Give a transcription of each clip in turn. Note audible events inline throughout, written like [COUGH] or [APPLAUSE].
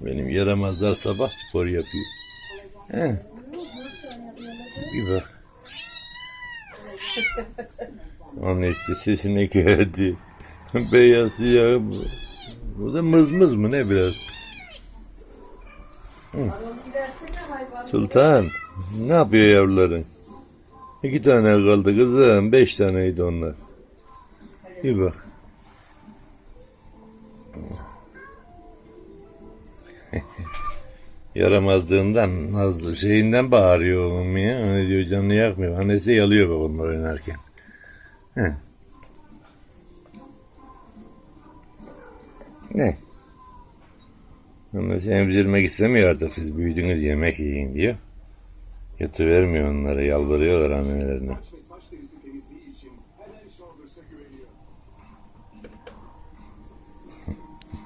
Benim yaramazlar sabah spor yapıyor. He. Bir bak. Annesi sesine geldi. [LAUGHS] Beyaz siyah bu. Bu da mızmız mı ne biraz? Hı. Sultan, ne yapıyor yavruların? İki tane kaldı kızım, beş taneydi onlar. Bir bak. Yaramazlığından, nazlı şeyinden bağırıyor oğlum ya. Hani diyor canını yakmıyor. Annesi yalıyor bak onlar oynarken. He. Ne? Annesi emzirmek istemiyor artık siz büyüdünüz yemek yiyin diyor. Yatıvermiyor onlara yalvarıyorlar annelerine.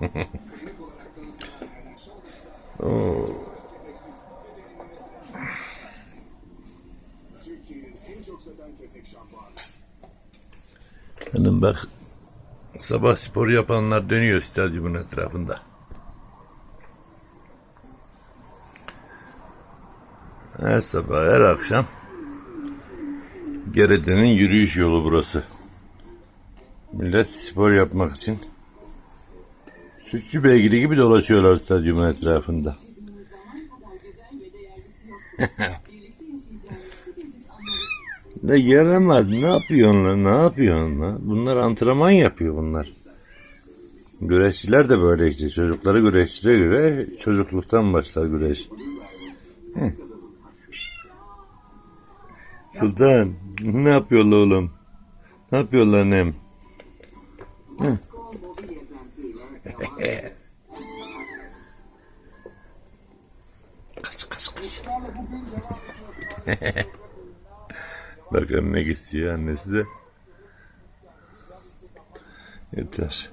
[LAUGHS] Hanım bak sabah spor yapanlar dönüyor stadyumun etrafında. Her sabah her akşam Gerede'nin yürüyüş yolu burası. Millet spor yapmak için Sütçü beygiri gibi dolaşıyorlar stadyumun etrafında. [LAUGHS] Ne yaramaz. Ne yapıyorsun? Ne yapıyorsun lan? Bunlar antrenman yapıyor bunlar. Güreşçiler de böyle işte. Çocukları güreşçilere göre çocukluktan başlar güreş. Heh. Sultan ne yapıyorlar oğlum? Ne yapıyorlar nem? Kız kız. Bak emmek istiyor annesi de. Yeter.